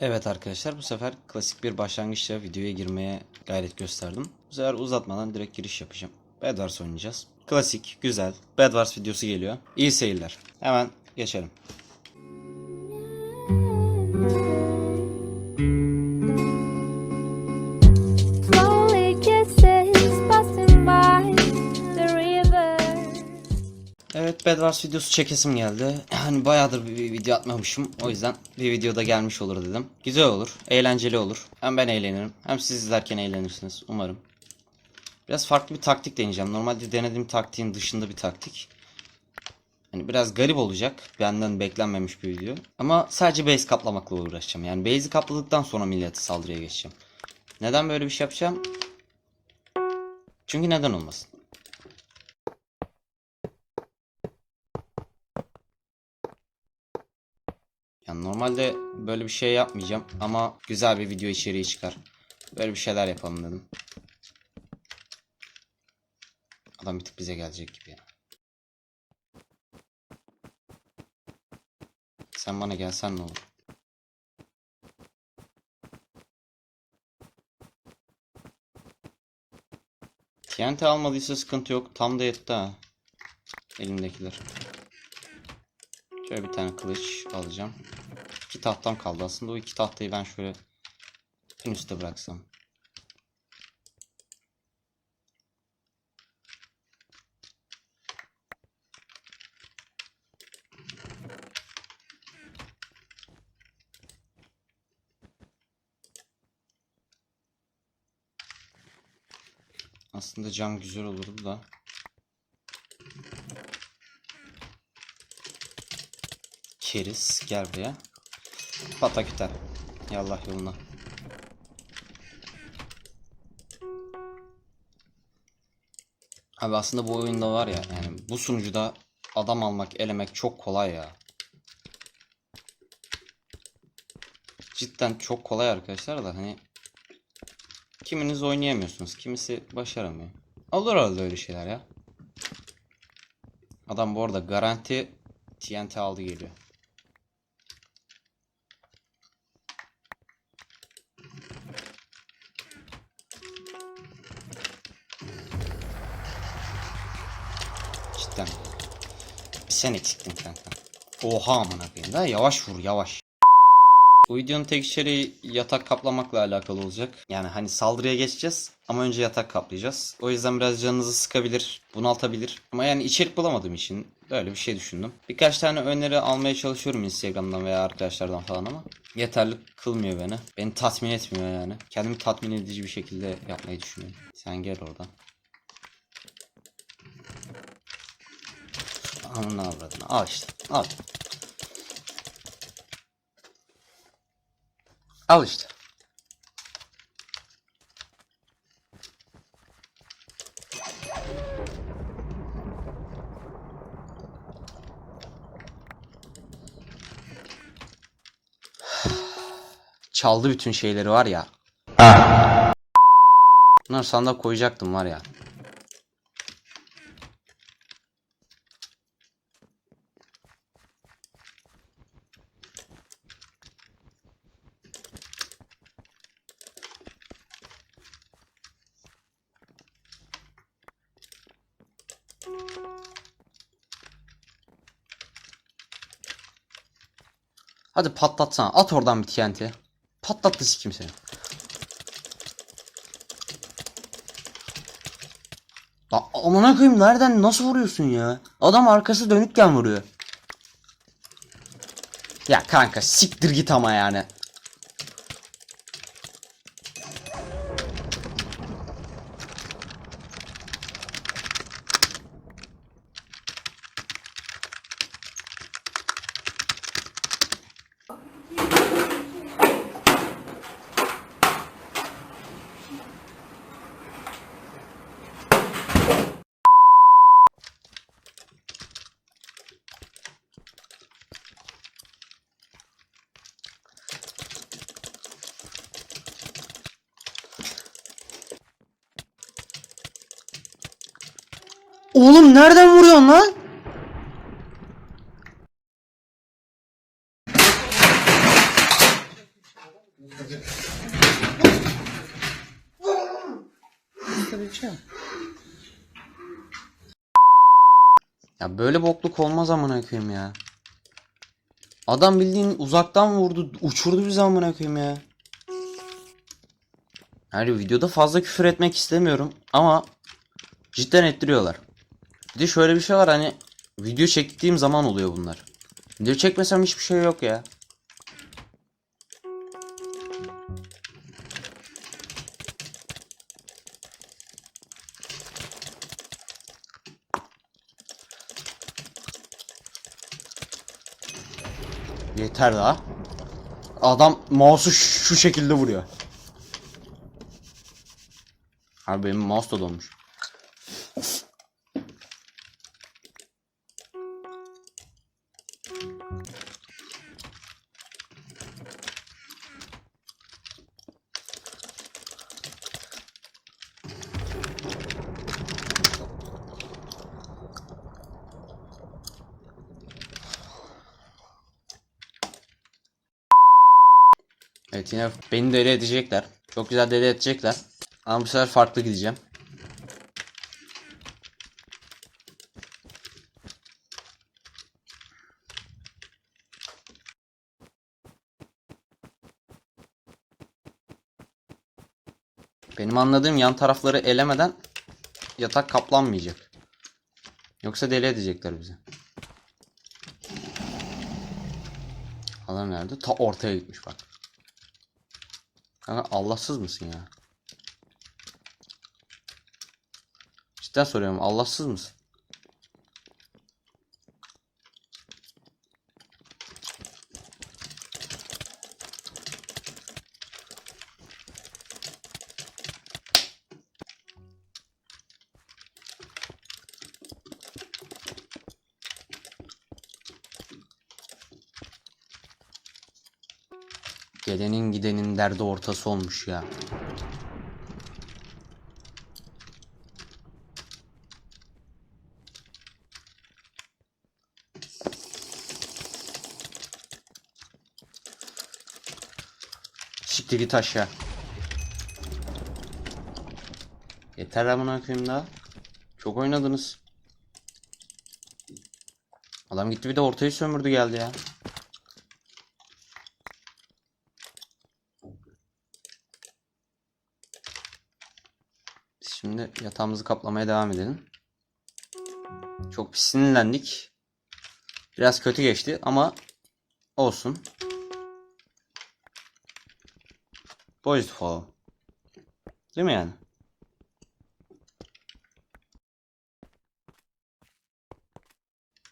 Evet arkadaşlar bu sefer klasik bir başlangıçla videoya girmeye gayret gösterdim. Bu sefer uzatmadan direkt giriş yapacağım. Bedwars oynayacağız. Klasik, güzel. Bedwars videosu geliyor. İyi seyirler. Hemen geçelim. Bedwars videosu çekesim geldi. Hani bayağıdır bir video atmamışım. O yüzden bir videoda gelmiş olur dedim. Güzel olur, eğlenceli olur. Hem ben eğlenirim hem siz izlerken eğlenirsiniz umarım. Biraz farklı bir taktik deneyeceğim. Normalde denediğim taktiğin dışında bir taktik. Hani biraz garip olacak. Benden beklenmemiş bir video. Ama sadece base kaplamakla uğraşacağım. Yani base'i kapladıktan sonra millete saldırıya geçeceğim. Neden böyle bir şey yapacağım? Çünkü neden olmasın? Yani normalde böyle bir şey yapmayacağım ama güzel bir video içeriği çıkar. Böyle bir şeyler yapalım dedim. Adam bir tık bize gelecek gibi ya. Sen bana gelsen ne olur? TNT almadıysa sıkıntı yok. Tam da yetti ha. Elimdekiler. Şöyle bir tane kılıç alacağım. İki tahtam kaldı aslında. O iki tahtayı ben şöyle en üstte bıraksam. Aslında cam güzel olurdu da. Keriz gel buraya. Pataküten. Yallah yoluna. Abi aslında bu oyunda var ya yani bu sunucuda adam almak, elemek çok kolay ya. Cidden çok kolay arkadaşlar da hani kiminiz oynayamıyorsunuz, kimisi başaramıyor. Olur arada öyle şeyler ya. Adam bu arada garanti TNT aldı geliyor. Sen eksiktin kanka. Oha amına koyayım da yavaş vur yavaş. Bu videonun tek içeriği yatak kaplamakla alakalı olacak. Yani hani saldırıya geçeceğiz ama önce yatak kaplayacağız. O yüzden biraz canınızı sıkabilir, bunaltabilir. Ama yani içerik bulamadığım için böyle bir şey düşündüm. Birkaç tane öneri almaya çalışıyorum Instagram'dan veya arkadaşlardan falan ama yeterli kılmıyor beni. Beni tatmin etmiyor yani. Kendimi tatmin edici bir şekilde yapmayı düşünüyorum. Sen gel oradan. Ananı avradını. Al işte. Al. Al işte. Çaldı bütün şeyleri var ya. Bunlar sandığa koyacaktım var ya. Hadi patlatsana. At oradan bir TNT. Patlattı sikim seni. Amına koyayım nereden nasıl vuruyorsun ya? Adam arkası dönükken vuruyor. Ya kanka siktir git ama yani. Oğlum nereden vuruyorsun lan? Ya böyle bokluk olmaz amına koyayım ya. Adam bildiğin uzaktan vurdu, uçurdu bizi amına koyayım ya. Yani videoda fazla küfür etmek istemiyorum ama cidden ettiriyorlar. Bir de şöyle bir şey var hani video çektiğim zaman oluyor bunlar. Video çekmesem hiçbir şey yok ya. Yeter daha. Adam mouse'u şu şekilde vuruyor. Abi benim mouse da donmuş. Evet yine beni deli edecekler. Çok güzel deli edecekler. Ama bu sefer farklı gideceğim. Benim anladığım yan tarafları elemeden yatak kaplanmayacak. Yoksa deli edecekler bizi. Adam nerede? Ta ortaya gitmiş bak. Kanka Allahsız mısın ya? Cidden soruyorum Allahsız mısın? Gelenin gidenin derdi ortası olmuş ya. Siktir git aşağı. Yeter amına koyayım daha. Çok oynadınız. Adam gitti bir de ortayı sömürdü geldi ya. Şimdi yatağımızı kaplamaya devam edelim. Çok pis sinirlendik. Biraz kötü geçti ama olsun. Pozitif olalım. Değil mi yani?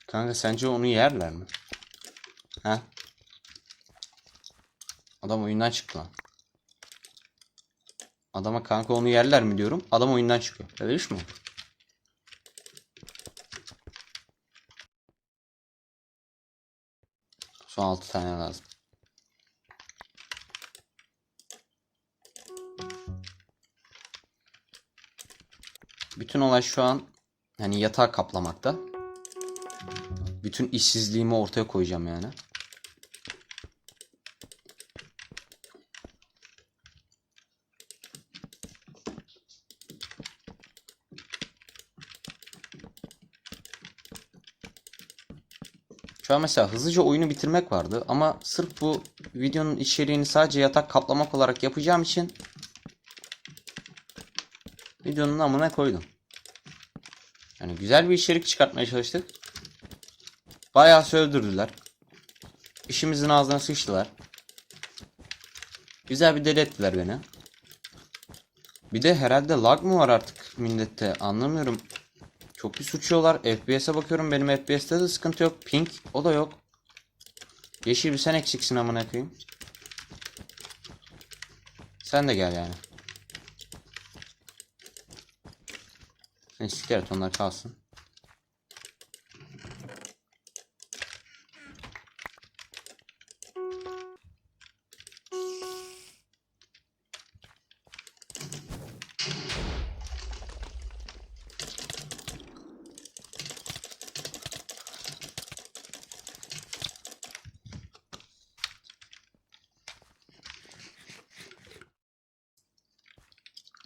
Kanka sence onu yerler mi? Ha? Adam oyundan çıktı lan. Adama kanka onu yerler mi diyorum. Adam oyundan çıkıyor. Öyle iş mi? Son 6 tane lazım. Bütün olay şu an hani yatağı kaplamakta. Bütün işsizliğimi ortaya koyacağım yani. Şu an mesela hızlıca oyunu bitirmek vardı ama sırf bu videonun içeriğini sadece yatak kaplamak olarak yapacağım için videonun amına koydum. Yani güzel bir içerik çıkartmaya çalıştık. Bayağı sövdürdüler. İşimizin ağzına sıçtılar. Güzel bir deli ettiler beni. Bir de herhalde lag mı var artık millette anlamıyorum. Çok bir suçuyorlar. FPS'e bakıyorum benim FPS'te de sıkıntı yok. Ping o da yok. Yeşil bir sen eksiksin amına koyayım. Sen de gel yani. Sen siktir onlar kalsın.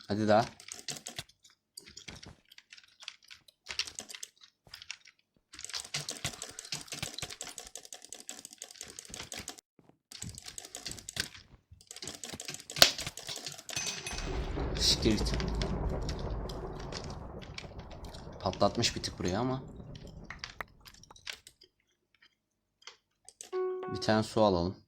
Hadi daha. Siktir git. Patlatmış bir tık buraya ama. Bir tane su alalım.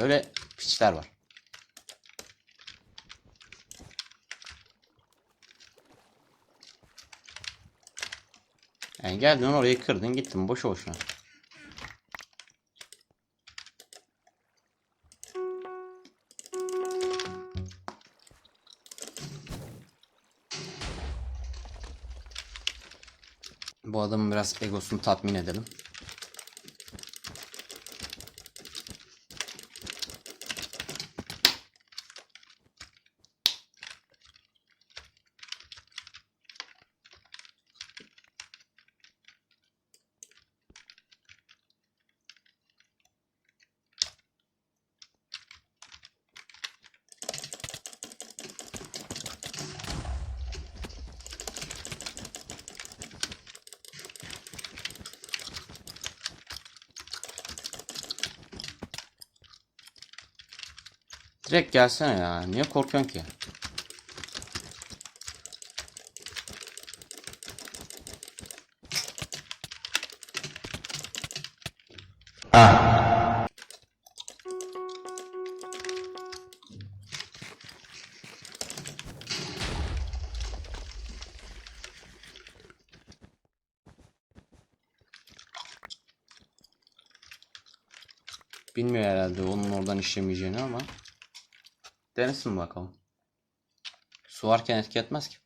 Böyle piçler var. Yani geldin orayı kırdın gittin boşu boşuna. Bu adamın biraz egosunu tatmin edelim. Direkt gelsene ya. Niye korkuyorsun ki? Bilmiyor herhalde onun oradan işlemeyeceğini ama. Denesin bakalım. Su varken etki etmez ki.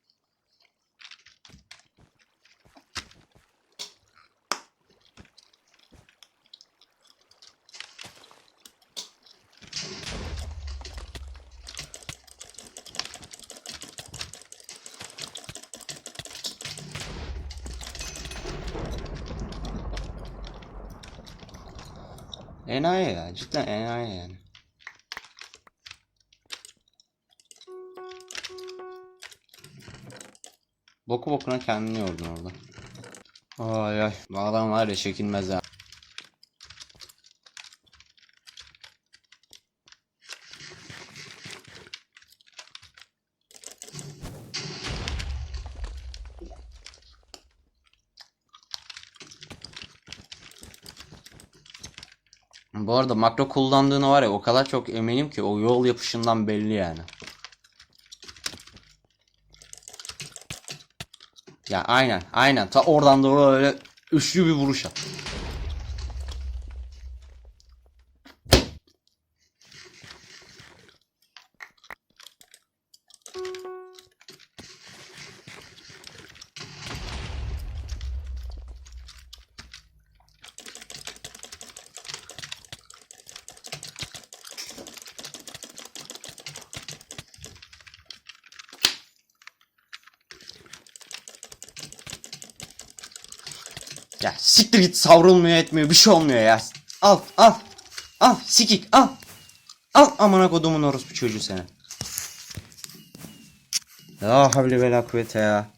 Enayi ya. Cidden enayi yani. Boku bokuna kendini yordun orada. Ay ay. Bu adam var ya çekilmez ha. Bu arada makro kullandığını var ya o kadar çok eminim ki o yol yapışından belli yani. Ya aynen aynen ta oradan doğru öyle üçlü bir vuruş at. Ya siktir git savrulmuyor etmiyor bir şey olmuyor ya. Al al al sikik al. Al amına kodumun orospu çocuğu seni. La havle ve la kuvvete ya.